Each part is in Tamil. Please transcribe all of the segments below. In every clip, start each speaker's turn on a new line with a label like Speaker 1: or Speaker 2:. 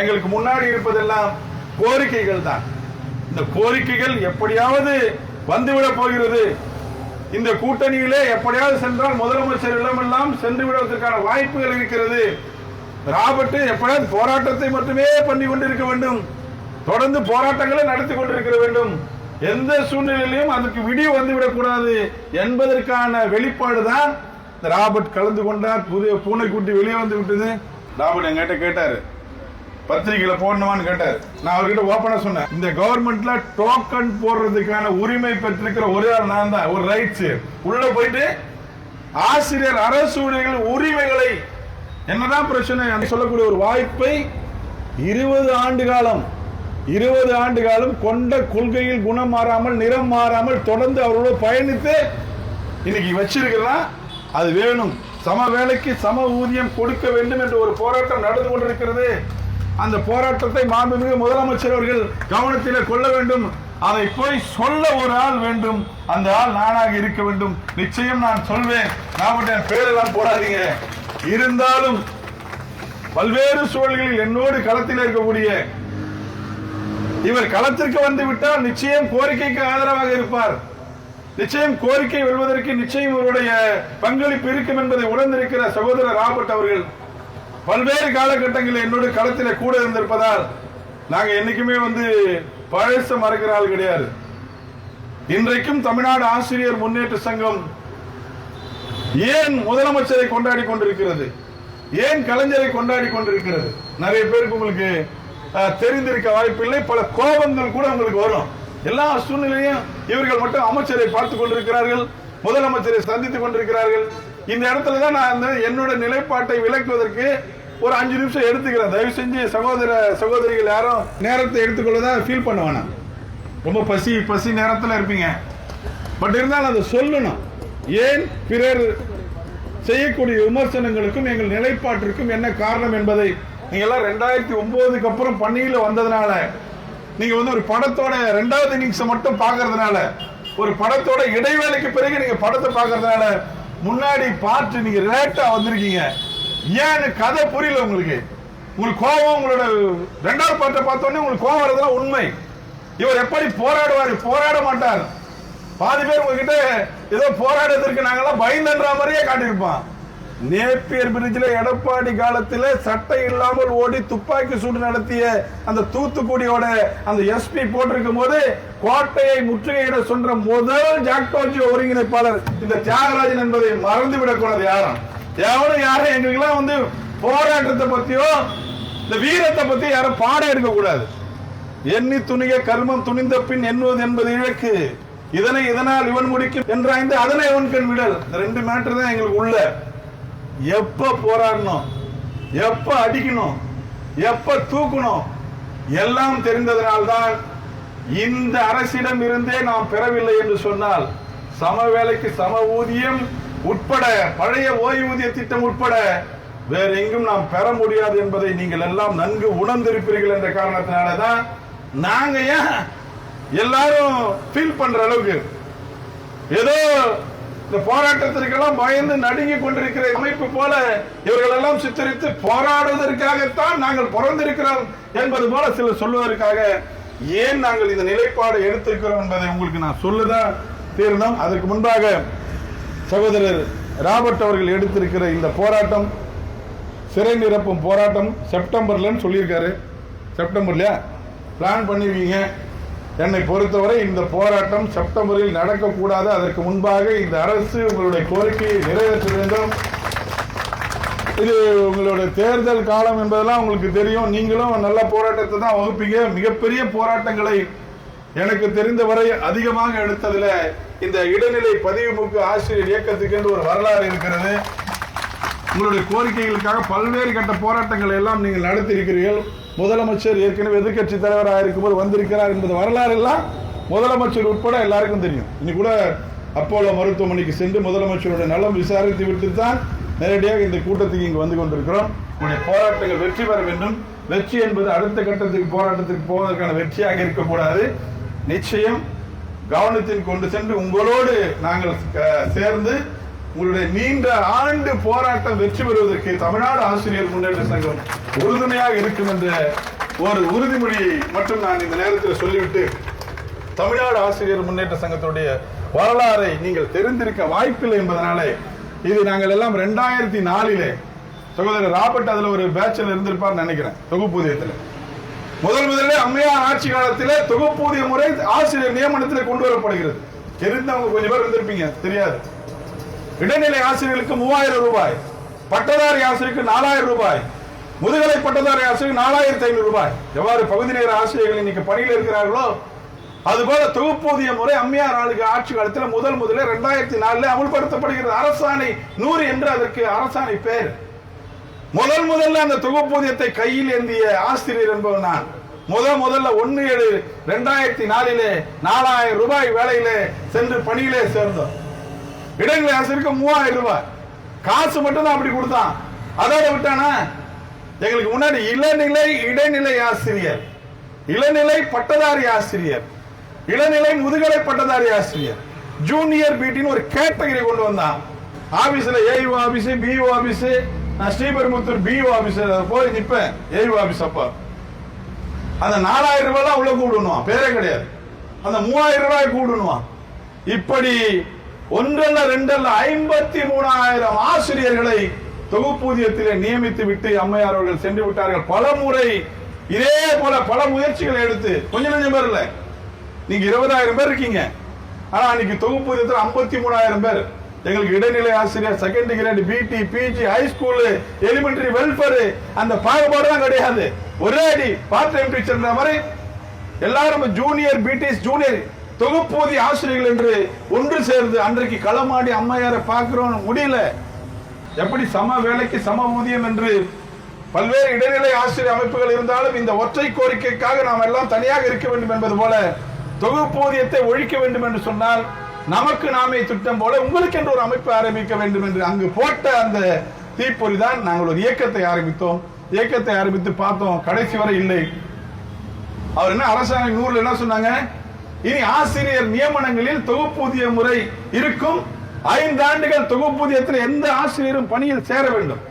Speaker 1: எங்களுக்கு முன்னாடி இருப்பதெல்லாம் கோரிக்கைகள் தான். இந்த கோரிக்கைகள் எப்படியாவது வந்துவிடப் போகிறது. இந்த கூட்டணியிலே எப்படியாவது சென்றால் முதலமைச்சர் இடமெல்லாம் சென்று விடுவதற்கான வாய்ப்புகள் இருக்கிறது. ராபர்ட் எப்படியாவது போராட்டத்தை மட்டுமே பண்ணி கொண்டிருக்க வேண்டும். தொடர்ந்து போராட்டங்களை நடத்தி கொண்டிருக்க வேண்டும். எந்த சூழ்நிலையிலும் அதுக்கு விடிவு வந்து விடக்கூடாது என்பதற்கான வெளிப்பாடு தான் இந்த ராபர்ட் கலந்து கொண்டார். புதிய பூனைக்குட்டி வெளியே வந்து விட்டது. ராபர்ட் என்கிட்ட கேட்டாரு பத்திரிகையில போடணுமான்னு கேட்டார். நான் அவர்கிட்ட ஓப்பனா சொன்னேன். இந்த கவர்மெண்ட்ல டோக்கன் போடுறதுக்கான உரிமை பெற்றிருக்கிற ஒரே ஆள் நான் தான் ஒரு ரைட்ஸ் உள்ள போயிட்டு ஆசிரியர் அரசு ஊழியர்கள் உரிமைகளை என்னதான் பிரச்சனை அந்த சொல்லக்கூடிய ஒரு வாய்ப்பை இருபது ஆண்டு காலம் இருபது ஆண்டு காலம் கொண்ட கொள்கையில் குணம் மாறாமல் நிறம் மாறாமல் தொடர்ந்து அவரோட பயணித்து இன்னைக்கு வச்சிருக்கலாம் அது வேணும். சம வேலைக்கு சம ஊதியம் கொடுக்க வேண்டும் என்ற ஒரு போராட்டம் நடந்து கொண்டிருக்கிறது. அந்த போராட்டத்தை மாண்புமிகு முதலமைச்சர் அவர்கள் கவனத்தில் கொள்ள வேண்டும். அதை போய் சொல்ல ஒரு ஆள் வேண்டும். அந்த ஆள் நானாக இருக்க வேண்டும். நிச்சயம் நான் சொல்வேன். நான் என் பேரெல்லாம் போடாதீங்க. இருந்தாலும் பல்வேறு சூழல்களில் என்னோடு களத்தில் இருக்கக்கூடிய இவர் களத்திற்கு வந்து விட்டால் நிச்சயம் கோரிக்கைக்கு ஆதரவாக இருப்பார். நிச்சயம் கோரிக்கை வெல்வதற்கு நிச்சயம் இவருடைய பங்களிப்பு இருக்கும் என்பதை உணர்ந்திருக்கிற சகோதரர் ராபர்ட் அவர்கள் பல்வேறு காலகட்டங்களில் என்னோட களத்தில் கூட இருந்திருப்பதால் நாங்க என்னைக்குமே வந்து பழச மறக்கிற ஆள் கிடையாது. இன்றைக்கும் தமிழ்நாடு ஆசிரியர் முன்னேற்ற சங்கம் ஏன் முதலமைச்சரை கொண்டாடி கொண்டிருக்கிறது? ஏன் கலைஞரை கொண்டாடி கொண்டிருக்கிறது? நிறைய பேருக்கு உங்களுக்கு தெரிந்திருக்க வாய்ப்பில்லை. பல கோபங்கள் கூட உங்களுக்கு வரும். எல்லா சூழ்நிலையும் இவர்கள் மட்டும் அமைச்சரை பார்த்து கொண்டிருக்கிறார்கள் முதலமைச்சரை சந்தித்துக் கொண்டிருக்கிறார்கள். இந்த இடத்துல தான் நான் அந்த என்னோட நிலைப்பாட்டை விளக்குவதற்கு ஒரு அஞ்சு நிமிஷம் எடுத்துக்கிறேன். தயவு செஞ்சு சகோதர சகோதரிகள் யாரும் நேரத்தை எடுத்துக்கொள்ளதா ஃபீல் பண்ண வேணாம். ரொம்ப பசி பசி நேரத்தில் இருப்பீங்க. பட் இருந்தாலும் அதை சொல்லணும். ஏன் பிறர் செய்யக்கூடிய விமர்சனங்களுக்கும் எங்கள் நிலைப்பாட்டிற்கும் என்ன காரணம் என்பதை நீங்க எல்லாம் ரெண்டாயிரத்தி ஒன்பதுக்கு அப்புறம் பணியில வந்ததுனால நீங்க வந்து ஒரு படத்தோட ரெண்டாவது இன்னிங்ஸ் மட்டும் பாக்குறதுனால ஒரு படத்தோட இடைவேளைக்கு பிறகு நீங்க படத்தை பாக்குறதுனால முன்னாடி பார்த்து நீங்க லேட்டா வந்திருக்கீங்க. ஏன்னு கதை புரியல உங்களுக்கு. உங்களுக்கு கோபம் உங்களோட ரெண்டாவது பாட்டை பார்த்தோன்னே உங்களுக்கு கோபம் வரதெல்லாம் உண்மை. இவர் எப்படி போராடுவார்? போராட மாட்டார். பாதி பேர் உங்ககிட்ட ஏதோ போராடுறதுக்கு நாங்கெல்லாம் பயந்துன்ற மாதிரியே காட்டியிருப்பான். நேப்பியர் பிரிட்ஜில் எடப்பாடி காலத்தில் சட்டை இல்லாமல் ஓடி துப்பாக்கி சூடு நடத்திய அந்த தூத்துக்குடியோட அந்த எஸ்பி போட்டிருக்கும் போது கோட்டையை முற்றுகையிட சொல்ற முதல் ஜாக்டோஜி ஒருங்கிணைப்பாளர் இந்த தியாகராஜன் என்பதை மறந்து விடக்கூடாது யாரும். எவனும் யாரும் எங்களுக்கெல்லாம் வந்து போராட்டத்தை பத்தியோ இந்த வீரத்தை பத்தி யாரும் பாடம் எடுக்க கூடாது. எண்ணி துணிக கர்மம் துணிந்த பின் எண்ணுவது என்பது இழக்கு இதனை இதனால் இவன் முடிக்கும் என்றாய்ந்து அதனை இவன் கண் விடல். இந்த ரெண்டு மேட்டர் தான் எங்களுக்கு உள்ள. எப்ப போராடணும்? எப்ப அடிக்கணும்? எப்ப தூக்கணும்? எல்லாம் தெரிந்ததனால்தான் இந்த அரசிடம் இருந்தே நாம் பெறவில்லை என்று சொன்னால் சம வேலைக்கு சம ஊதியம் உட்பட பழைய ஓய்வூதிய திட்டம் உட்பட வேற எங்கும் நாம் பெற முடியாது என்பதை நீங்கள் எல்லாம் நன்கு உணர்ந்திருப்பீர்கள் என்ற காரணத்தினாலதான் நாங்க ஏன் எல்லாரும் ஃபீல் பண்ற அளவுக்கு ஏதோ இந்த போராட்டத்திற்கெல்லாம் பயந்து நடுங்கி கொண்டிருக்கிற அமைப்பு போல இவர்களெல்லாம் சித்தரித்து போராடுவதற்காகத்தான் நாங்கள் பிறந்திருக்கிறோம் என்பது போல சிலர் சொல்வதற்காக ஏன் நாங்கள் இந்த நிலைப்பாடு எடுத்திருக்கிறோம் என்பதை உங்களுக்கு நான் சொல்லுதான் தீர்ந்தோம் அதற்கு முன்பாக சகோதரர் ராபர்ட் அவர்கள் எடுத்திருக்கிற இந்த போராட்டம் சிறை நிரப்பும் போராட்டம் செப்டம்பர்லன்னு சொல்லியிருக்காரு. செப்டம்பர்லயா? பிளான் பண்ணிருக்கீங்க என்னை பொறுத்தவரை இந்த போராட்டம் செப்டம்பரில் நடக்கக்கூடாது. அதற்கு முன்பாக இந்த அரசு உங்களுடைய கோரிக்கையை நிறைவேற்ற வேண்டும். இது உங்களுடைய தேர்தல் காலம் என்பதெல்லாம் உங்களுக்கு தெரியும். நீங்களும் நல்ல போராட்டத்தை தான் வகுப்பீங்க. மிகப்பெரிய போராட்டங்களை எனக்கு தெரிந்தவரை அதிகமாக எடுத்ததில் இந்த இடைநிலை பதிவுமுக்கு ஆசிரியர் இயக்கத்துக்கு என்று ஒரு வரலாறு இருக்கிறது. உங்களுடைய கோரிக்கைகளுக்காக பல்வேறு கட்ட போராட்டங்களை எல்லாம் நீங்கள் நடத்தியிருக்கிறீர்கள். முதலமைச்சர் ஏற்கனவே எதிர்க்கட்சி தலைவராக இருக்கும்போது வந்திருக்கிறார் என்பது வரலாறு எல்லாம் முதலமைச்சர் உட்பட எல்லாருக்கும் தெரியும். இன்னைக்கு கூட அப்போலோ மருத்துவமனைக்கு சென்று முதலமைச்சருடைய நலம் விசாரித்து விட்டு தான் நேரடியாக இந்த கூட்டத்துக்கு இங்கு வந்து கொண்டிருக்கிறோம். உங்களுடைய போராட்டங்கள் வெற்றி பெற வேண்டும். வெற்றி என்பது அடுத்த கட்டத்துக்கு போராட்டத்திற்கு போவதற்கான வெற்றியாக இருக்கக்கூடாது. நிச்சயம் கவனத்தில் கொண்டு சென்று உங்களோடு நாங்கள் சேர்ந்து உங்களுடைய நீண்ட ஆண்டு போராட்டம் வெற்றி பெறுவதற்கு தமிழ்நாடு ஆசிரியர் முன்னேற்ற சங்கம் உறுதுணையாக இருக்கும் என்ற ஒரு உறுதிமொழியை மட்டும் நான் இந்த நேரத்தில் சொல்லிவிட்டு தமிழ்நாடு ஆசிரியர் முன்னேற்ற சங்கத்துடைய வரலாறை நீங்கள் தெரிந்திருக்க வாய்ப்பில்லை என்பதனாலே இது நாங்கள் எல்லாம் ரெண்டாயிரத்தி நாலிலே சகோதரர் ராபர்ட் அதுல ஒரு பேட்சில் இருந்திருப்பார் நினைக்கிறேன் தொகுப்பூதியத்தில். முதல் முதலில் அம்மையார் ஆட்சி காலத்தில் தொகுப்பூதிய முறை ஆசிரியர் நியமனத்தில் கொண்டு வரப்படுகிறது. தெரிந்தவங்க கொஞ்சம் பேர் இருந்திருப்பீங்க தெரியாது. இடைநிலை ஆசிரியர்களுக்கு மூவாயிரம் ரூபாய் பட்டதாரி ஆசிரியருக்கு நாலாயிரம் ரூபாய் முதுகலை பட்டதாரி ஆசிரியருக்கு நாலாயிரத்தி ஐநூறு ரூபாய். எவ்வாறு பகுதி நேர ஆசிரியர்கள் இன்னைக்கு பணியில் இருக்கிறார்களோ அதுபோல தொகுப்பூதிய முறை அம்மையார் ஆளுக்கு ஆட்சி காலத்தில் முதல் முதல்ல ரெண்டாயிரத்தி நாலுல அமுல்படுத்தப்படுகிறது. அரசாணை நூறு என்று அதற்கு அரசாணை பேர். முதல் முதல்ல அந்த தொகுப்பூதியத்தை கையில் ஏந்திய ஆசிரியர் என்பவன் நான். முத முதல்ல ஒன்னு ஏழு ரெண்டாயிரத்தி நாலிலே நாலாயிரம் ரூபாய் வேலையிலே சென்று பணியிலே சேர்ந்தோம். இடைநிலை ஆசிரியருக்கு மூவாயிரம் ரூபாய். காசு மட்டும் தான் அப்படி கொடுத்தான். அதோட விட்டானா? எங்களுக்கு முன்னாடி இளநிலை இடைநிலை ஆசிரியர். இளநிலை பட்டதாரி ஆசிரியர். இளநிலை முதுகலை பட்டதாரி ஆசிரியர். ஜூனியர் பிடின்னு ஒரு கேட்டகரி கொண்டு வந்தான். ஆபீஸ்ல ஏயு ஆபீஸ் பிஓ ஆபீஸ் நான் ஸ்ரீபெருமுத்தூர் பிஓ ஆபீஸ் போய் நிப்பேன். ஏயு ஆபீஸ் அப்ப. அந்த நாலாயிரம் ரூபாய் உள்ள கூடணும்? பேரே கிடையாது. அந்த மூவாயிரம் ரூபாய் கூடணும்? இப்படி ஒன்றல்ல ரெண்டல்ல ஐம்பத்தி மூணாயிரம் ஆசிரியர்களை தொகுப்பூதியத்திலே நியமித்து விட்டு அம்மையார் அவர்கள் சென்று விட்டார்கள். பல முறை இதே போல பல முயற்சிகளை எடுத்து கொஞ்சம் கொஞ்சம் பேர் இல்லை. நீங்க இருபதாயிரம் பேர் இருக்கீங்க. ஆனா அன்னைக்கு தொகுப்பூதியத்தில் ஐம்பத்தி மூணாயிரம் பேர். எங்களுக்கு இடைநிலை ஆசிரியர் second grade BT PG high school elementary welfare அந்த பாகுபாடு தான் கிடையாது. ஒரே அடி பார்ட் டைம் டீச்சர் மாதிரி. எல்லாரும் ஜூனியர் பிடிஎஸ் ஜூனியர் தொகுப்பூதிய ஆசிரியர்கள் என்று ஒன்று சேர்ந்து அன்றைக்கு களமாடி அம்மையாரை பார்க்கிறோம் முடியல. எப்படி சம வேலைக்கு சம ஊதியம் என்று பல்வேறு இடைநிலை ஆசிரியர் அமைப்புகள் இருந்தாலும் இந்த ஒற்றை கோரிக்கைக்காக நாம் எல்லாம் தனியாக இருக்க வேண்டும் என்பது போல தொகுப்பூதியத்தை ஒழிக்க வேண்டும் என்று சொன்னால் நமக்கு நாமே திட்டம் போல உங்களுக்கு என்று ஒரு அமைப்பு ஆரம்பிக்க வேண்டும் என்று அங்கு போட்ட அந்த தீப்பொறி தான் நாங்கள் ஒரு இயக்கத்தை ஆரம்பித்தோம். இயக்கத்தை ஆரம்பித்து பார்த்தோம். கடைசி வரை இல்லை. அவர் என்ன அரசாங்கம் நூறுல என்ன சொன்னாங்க? இனி ஆசிரியர் நியமனங்களில் தொகுப்பூதிய முறை இருக்கும். ஐந்து ஆண்டுகள் தொகுப்பூதியத்தில் எந்த ஆசிரியரும் பணியில் சேர வேண்டும்.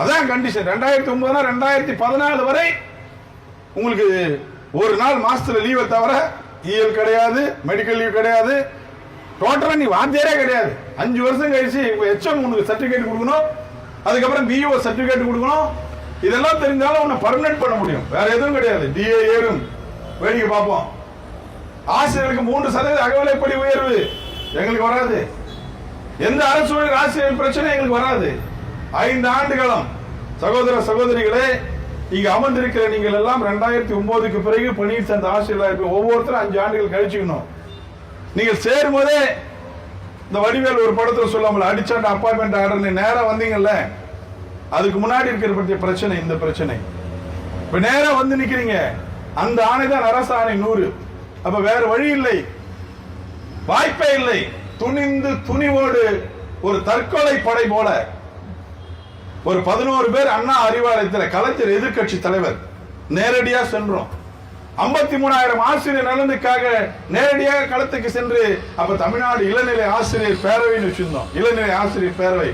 Speaker 1: அதான் கண்டிஷன் ரெண்டாயிரத்தி ஒன்பதுனா ரெண்டாயிரத்தி பதினாலு வரை உங்களுக்கு ஒரு நாள் மாசத்துல லீவை தவிர இஎல் கிடையாது மெடிக்கல் லீவ் கிடையாது. டோட்டலா நீ வாத்தியாரே கிடையாது. அஞ்சு வருஷம் கழிச்சு எச்எம் உனக்கு சர்டிபிகேட் கொடுக்கணும். அதுக்கப்புறம் பிஇஓ சர்டிபிகேட் கொடுக்கணும். இதெல்லாம் தெரிஞ்சாலும் உன்னை பர்மனெண்ட் பண்ண முடியும். வேற எதுவும் கிடையாது. டிஏ ஏறும் வேடிக்கை பார்ப்போம். ஆசிரியருக்கு மூன்று சதவீத அகவிலைப்படி உயர்வு? எங்களுக்கு வராது. எந்த அரசு ஊழியர் ஆசிரியர் பிரச்சனை எங்களுக்கு வராது. ஐந்து ஆண்டு காலம் சகோதர சகோதரிகளே இங்க அமர்ந்திருக்கிற நீங்கள் எல்லாம் ரெண்டாயிரத்தி ஒன்பதுக்கு பிறகு பணியில் சேர்ந்த ஆசிரியர்களா இருப்பீங்க. ஒவ்வொருத்தரும் அஞ்சு ஆண்டுகள் கழிச்சுக்கணும். நீங்கள் சேரும் போதே இந்த வடிவேல் ஒரு படத்தில் சொல்லாமல் அடிச்சாண்ட அப்பாயின்மெண்ட் ஆர்டர் நேரம் வந்தீங்கல்ல? அதுக்கு முன்னாடி இருக்கிற பற்றிய பிரச்சனை இந்த பிரச்சனை. இப்ப நேரம் வந்து நிக்கிறீங்க. அந்த ஆணை தான் அரசு ஆணை நூறு. அப்ப வேற வழி இல்லை. வாய்ப்பே இல்லை. துணிந்து துணிவோடு ஒரு தற்கொலை படை போல. ஒரு பதினோரு பேர் அண்ணா அறிவாலயத்தில் கலைஞர் எதிர்க்கட்சி தலைவர். நேரடியா சென்றோம். ஐம்பத்தி மூணாயிரம் ஆசிரியர் நலனுக்காக நேரடியாக களத்துக்கு சென்று அப்ப தமிழ்நாடு இளநிலை ஆசிரியர் பேரவைன்னு வச்சிருந்தோம். இளநிலை ஆசிரியர் பேரவை.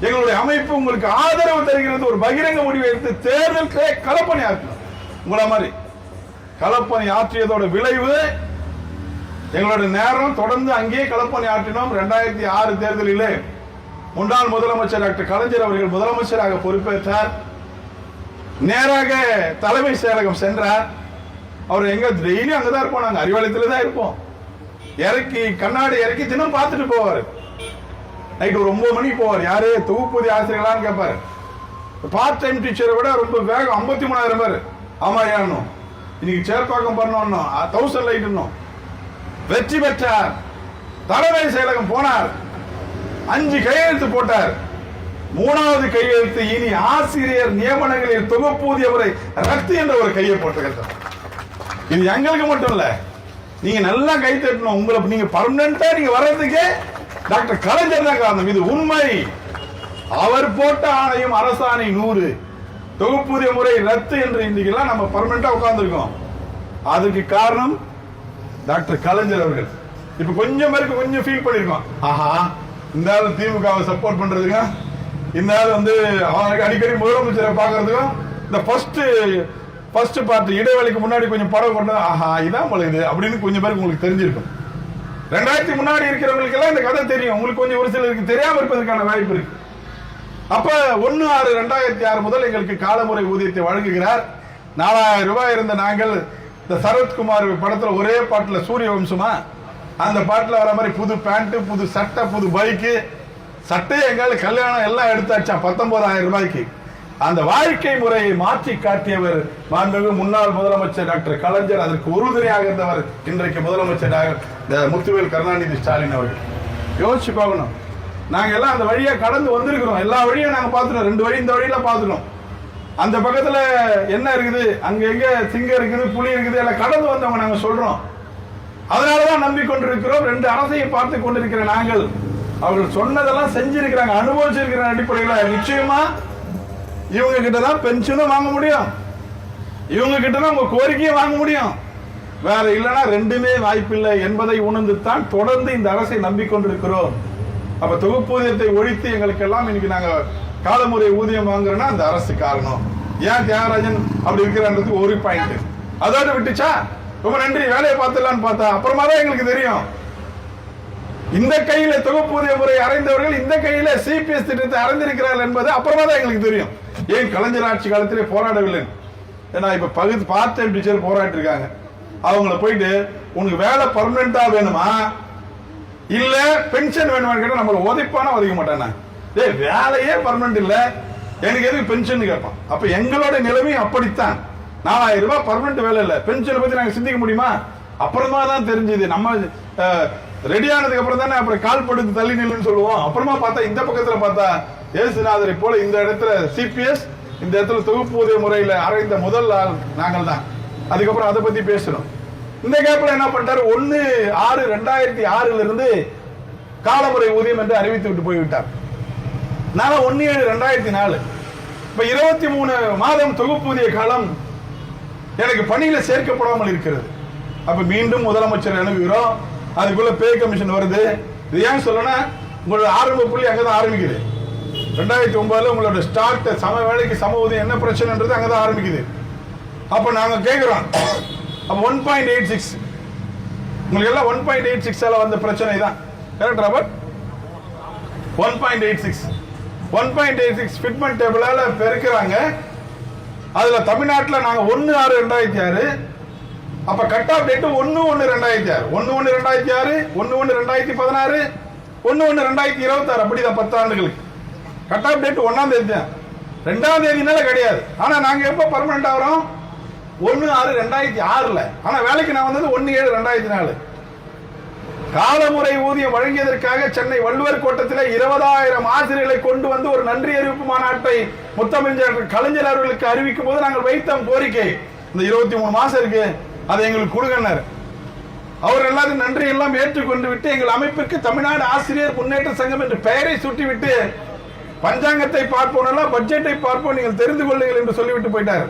Speaker 1: எங்களுடைய அமைப்பு உங்களுக்கு ஆதரவு தருகிறது ஒரு பகிரங்க முடிவை எடுத்து தேர்தல் களப்பணி ஆற்றணும் உங்களை மாதிரி. களப்பணி ஆற்றியதோட விளைவு எங்களோட நேரம் தொடர்ந்து அங்கேயே களப்பணி ஆற்றினோம் ரெண்டாயிரத்தி ஆறு தேர்தலிலே. முன்னாள் முதலமைச்சர் டாக்டர் கலைஞர் அவர்கள் முதலமைச்சராக பொறுப்பேற்றார். நேராக தலைமை செயலகம் சென்றார். அவர் எங்க டெய்லி அங்கதான் இருப்போம் நாங்க. அறிவாலயத்துல தான் இருப்போம். இறக்கி கண்ணாடி இறக்கி தினம் பார்த்துட்டு போவார். நைட்டு ஒரு ஒன்பது மணிக்கு போவார். யாரு? தொகுப்பூதி ஆசிரியர்களான்னு கேட்பாரு பார்ட் டைம் டீச்சரை விட ரொம்ப வேகம் ஐம்பத்தி மூணாயிரம் பேர். ஆமா ஏன்னு இன்னைக்கு சேர்ப்பாக்கம் பண்ணணும் தௌசண்ட் லைட்னும் வெற்றி பெற்றார். தலைமை செயலகம் போனார். அஞ்சு கையெழுத்து போட்டார். மூணாவது கையெழுத்து இனி ஆசிரியர் நியமனங்களில் தொகுப்பூதியவரை ரத்து என்ற ஒரு கையை போட்டுக்கிட்டார் இது எங்களுக்கு மட்டும் இல்ல. நீங்க நல்லா கை தட்டணும். உங்களை நீங்க பர்மனண்டா நீங்க வர்றதுக்கு டாக்டர் கலைஞர் தான் காரணம். இது உண்மை. அவர் போட்ட ஆணையம் அரசாணை நூறு. தொகுப்பூதிய முறை ரத்து என்று இன்னைக்கெல்லாம் நம்ம பர்மனண்டா உட்கார்ந்துருக்கோம். அதுக்கு காரணம் டாக்டர் கலைஞர் அவர்கள். இப்ப கொஞ்சம் பேருக்கு கொஞ்சம் ஃபீல் பண்ணிருக்கோம். ஆஹா இந்த ஆள் திமுகவை சப்போர்ட் பண்றதுக்கும் இந்த ஆள் வந்து அவனுக்கு அடிக்கடி முதலமைச்சரை பார்க்கறதுக்கும் இந்த ஃபர்ஸ்ட் ஃபர்ஸ்ட் பார்ட் இடைவெளிக்கு முன்னாடி கொஞ்சம் படம் கொண்டு ஆஹா இதான் போல இது அப்படின்னு கொஞ்சம் பேருக்கு உங்களுக்கு தெரிஞ்சிருக்கும். ரெண்டாயிரத்தி முன்னாடி இருக்கிறவங்களுக்கு எல்லாம் இந்த கதை தெரியும். உங்களுக்கு கொஞ்சம் ஒரு சிலருக்கு தெரியாம இருப்பதற்கான வாய்ப்பு இருக்கு. அப்ப ஒன்னு ஆறு ரெண்டாயிரத்தி ஆறு முதல் எங்களுக்கு காலமுறை ஊதியத்தை வழங்குகிறார். நாலாயிரம் ரூபாய் இருந்த நாங்கள் இந்த சரத்குமார் படத்துல ஒரே பாட்டுல சூரிய வம்சமா? அந்த பாட்டுல வர மாதிரி புது பேண்ட் புது சட்டை புது பைக்கு சட்டை கல்யாணம் எல்லாம் எடுத்தாச்சான் பத்தொன்பதாயிரம் ரூபாய்க்கு. அந்த வாழ்க்கை முறையை மாற்றி காட்டியவர் மாண்புமிகு முன்னாள் முதலமைச்சர் டாக்டர் கலைஞர் அதற்கு உறுதுணையாக இருந்தவர் இன்றைக்கு முதலமைச்சர் டாக்டர் முத்துவேல் கருணாநிதி ஸ்டாலின் அவர்கள். யோசிச்சு பார்க்கணும். நாங்க எல்லாம் அந்த வழியா கடந்து வந்திருக்கிறோம். எல்லா வழியும் நாங்க பார்த்துட்டோம். ரெண்டு வழி இந்த வழியில பார்த்துட்டோம். அந்த பக்கத்துல என்ன இருக்குது? அங்க எங்க சிங்கம் இருக்குது புலி இருக்குது எல்லாம் கடந்து வந்தவங்க நாங்க சொல்றோம். அதனாலதான் நம்பிக்கொண்டிருக்கிறோம். ரெண்டு அரசையும் பார்த்து கொண்டிருக்கிற நாங்கள். அவர்கள் சொன்னதெல்லாம் செஞ்சிருக்கிறாங்க அனுபவிச்சிருக்கிற அடிப்படையில. நிச்சயமா இவங்க கிட்ட தான் பென்ஷனும் வாங்க முடியும். இவங்க கிட்ட தான் உங்க கோரிக்கையும் வாங்க முடியும். வேற இல்லைன்னா ரெண்டுமே வாய்ப்பில்லை என்பதை உணர்ந்து தான் தொடர்ந்து இந்த அரசை நம்பிக்கொண்டிருக்கிறோம். அப்ப தொகுப்பூதியத்தை ஒழித்து எங்களுக்கு எல்லாம் இன்னைக்கு நாங்க காலமுறை ஊதியம் வாங்குறோம்னா அந்த அரசு காரணம். ஏன் தியாகராஜன் அப்படி இருக்கிறான்றது ஒரு பாயிண்ட் அதோட விட்டுச்சா? ரொம்ப நன்றி. வேலையை பார்த்துடலான்னு பார்த்தா. அப்புறமா தான் எங்களுக்கு தெரியும். இந்த கையில தொகுப்பூதிய முறை அறைந்தவர்கள் இந்த கையில சிபிஎஸ் திட்டத்தை அறைந்திருக்கிறார்கள் என்பது அப்புறமா தான் எங்களுக்கு தெரியும். ஏன் கலைஞர் ஆட்சி காலத்திலே போராடவில்லை? ஏன்னா இப்ப பகுதி பார்ட் டைம் டீச்சர் போராட்டிருக்காங்க அவங்கள போயிட்டு உனக்கு வேலை பர்மனண்டா வேணுமா? இல்ல பென்ஷன் வேணுமான்னு கேட்டா நம்மள உதைப்பானா உதைக்க மாட்டானா? டேய் வேலையே பர்மனன்ட் இல்ல. எனக்கு எதுக்கு பென்ஷன் கேட்பான் அப்ப எங்களோட நிலைமையும் அப்படித்தான். நாலாயிரம் ரூபாய் பர்மனன்ட் வேலை இல்ல. பென்ஷனை பத்தி நாங்க சிந்திக்க முடியுமா? அப்புறமா தான் தெரிஞ்சது. நம்ம ரெடி ஆனதுக்கு அப்புறம் தானே அப்புறம் கால் படுத்து தள்ளி நில்லுன்னு சொல்லுவோம். அப்புறமா பார்த்தா இந்த பக்கத்துல பார்த்தா ஏசுநாதரை போல இந்த இடத்துல சிபிஎஸ் இந்த இடத்துல தொகுப்பு உதவி முறையில அறைந்த முதல் ஆள் நாங்கள் தான் அதுக்கப்புறம் அதை பத்தி பேசணும். இந்த கேப்ல என்ன பண்ணிட்டாரு? ஒன்னு ஆறு ரெண்டாயிரத்தி ஆறுல இருந்து காலமுறை ஊதியம் என்று அறிவித்து விட்டு போய்விட்டார். நாளை ஒன்னு ஏழு ரெண்டாயிரத்தி நாலு. இப்ப இருபத்தி மூணு மாதம் தொகுப்பூதிய காலம் எனக்கு பணியில சேர்க்கப்படாமல் இருக்கிறது. அப்ப மீண்டும் முதலமைச்சர் அனுப்புகிறோம் அதுக்குள்ள பே கமிஷன் வருது. இது ஏன் சொல்லணும் உங்களோட ஆரம்ப புள்ளி அங்கதான் ஆரம்பிக்குது. ரெண்டாயிரத்தி ஒன்பதுல உங்களோட ஸ்டார்ட் சம வேலைக்கு சம ஊதியம் என்ன பிரச்சனைன்றது அங்கதான் ஆரம்பிக்குது. அப்ப நாங்க கேட்கிறோம் ஒன் பாயிண்ட் எயிட் சிக்ஸ் உங்களுக்கு எல்லாம் ஒன் பாயிண்ட் எயிட் சிக்ஸால் வந்த பிரச்சனை தான் correct Robert one point eight six one point eight six fitment டேபிளால் பெருக்கிறாங்க. அதில் தமிழ்நாட்டில் நாங்கள் ஒன்று ஆறு ரெண்டாயிரத்தி ஆறு. அப்போ கட் ஆஃப் டேட்டு ஒன்று ஒன்று ரெண்டாயிரத்தி ஆறு. ஒன்று ஒன்று ரெண்டாயிரத்தி ஆறு ஒன்று ஒன்று ரெண்டாயிரத்தி பதினாறு ஒன்று ஒன்று ரெண்டாயிரத்தி இருபத்தாறு. அப்படி அப்படிதான் பத்தாண்டுகளுக்கு கட் ஆஃப் டேட் ஒன்றாம் தேதி தான் ரெண்டாம் தேதினால கிடையாது. ஆனால் நாங்கள் எப்போ பர்மனெண்ட் ஆகிறோம்? ஒன்னு ஆறு ரெண்டாயிரத்தி ஆறுல. ஆனா வேலைக்கு நான் வந்தது ஒன்னு ஏழு ரெண்டாயிரத்தி நாலு. காலமுறை ஊதியம் வழங்கியதற்காக சென்னை வள்ளுவர் கோட்டத்தில் இருபதாயிரம் ஆசிரியர்களை கொண்டு வந்து ஒரு நன்றி அறிவிப்பு மாநாட்டை முத்தமிழர் கலைஞர் அவர்களுக்கு அறிவிக்கும் போது நாங்கள் வைத்த கோரிக்கை. இந்த இருபத்தி மூணு மாசம் இருக்கு. அதை எங்களுக்கு கொடுங்கனர் அவர் எல்லாரும் நன்றி எல்லாம் ஏற்றுக்கொண்டு விட்டு எங்கள் அமைப்பிற்கு தமிழ்நாடு ஆசிரியர் முன்னேற்ற சங்கம் என்று பெயரை சுட்டிவிட்டு பஞ்சாங்கத்தை பார்ப்போம் பட்ஜெட்டை பார்ப்போம் நீங்கள் தெரிந்து கொள்ளுங்கள் என்று சொல்லிவிட்டு போயிட்டார்.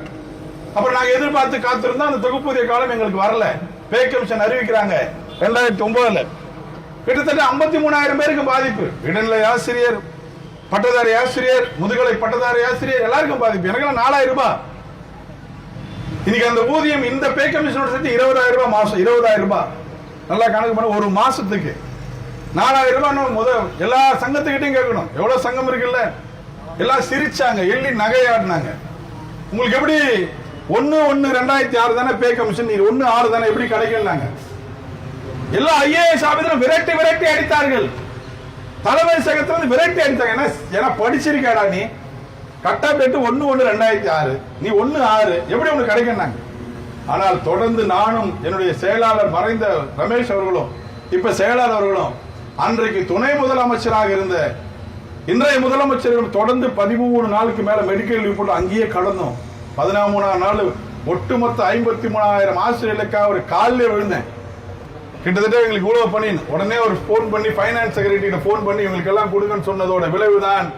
Speaker 1: அப்புறம் நாங்க எதிர்பார்த்து காத்திருந்தோம் அந்த தொகுப்பூதிய காலம் எங்களுக்கு வரல. பே கமிஷன் அறிவிக்கிறாங்க. ரெண்டாயிரத்தி ஒன்பதுல கிட்டத்தட்ட ஐம்பத்தி மூணாயிரம் பேருக்கு பாதிப்பு. இடைநிலை ஆசிரியர் பட்டதாரி ஆசிரியர் முதுகலை பட்டதாரி ஆசிரியர் எல்லாருக்கும் பாதிப்பு. எனக்கு நாலாயிரம் ரூபாய். இன்னைக்கு அந்த ஊதியம் இந்த பே கமிஷனோட சேர்த்து இருபதாயிரம் ரூபாய் மாசம் இருபதாயிரம் ரூபாய். நல்லா கணக்கு பண்ண ஒரு மாசத்துக்கு. நாலாயிரம் ரூபாய் முத எல்லா சங்கத்துக்கிட்டையும் கேட்கணும். எவ்வளவு சங்கம் இருக்குல்ல? எல்லாம் சிரிச்சாங்க எள்ளி நகையாடினாங்க. உங்களுக்கு எப்படி ஒன்னு ஒன்னு ரெண்டாயிரத்தி ஆறு தானே பே கமிஷன் நீ ஒன்னு ஆறு தானே எப்படி கிடைக்கலாங்க எல்லா ஐஏஎஸ் ஆபீசரும் விரட்டி விரட்டி அடித்தார்கள். தலைமை சங்கத்திலிருந்து விரட்டி அடித்தாங்க. என்ன ஏன்னா படிச்சிருக்காடா நீ? கட்டா பேட்டு ஒன்னு ஒன்னு ரெண்டாயிரத்தி ஆறு. நீ ஒன்னு ஆறு. எப்படி உனக்கு கிடைக்கும்னாங்க? ஆனால் தொடர்ந்து நானும் என்னுடைய செயலாளர் மறைந்த ரமேஷ் அவர்களும் இப்ப செயலாளர் அவர்களும் அன்றைக்கு துணை முதலமைச்சராக இருந்த இன்றைய முதலமைச்சர்கள் தொடர்ந்து பதிமூணு நாளுக்கு மேல மெடிக்கல் லீவ் போட்டு அங்கேயே கடந்தோம். பதினாமூணாம் நாள் ஒட்டுமொத்த ஐம்பத்தி மூணாயிரம் ஆசிரியர்களுக்காக ஒரு காலில் விழுந்தேன். கிட்டத்தட்ட எங்களுக்கு இவ்வளவு பண்ணி உடனே ஒரு ஃபோன் பண்ணி ஃபைனான்ஸ் செக்ரட்டரிட்ட ஃபோன் பண்ணி இவங்களுக்கு எல்லாம் கொடுங்கன்னு சொன்னதோட விளைவுதான்.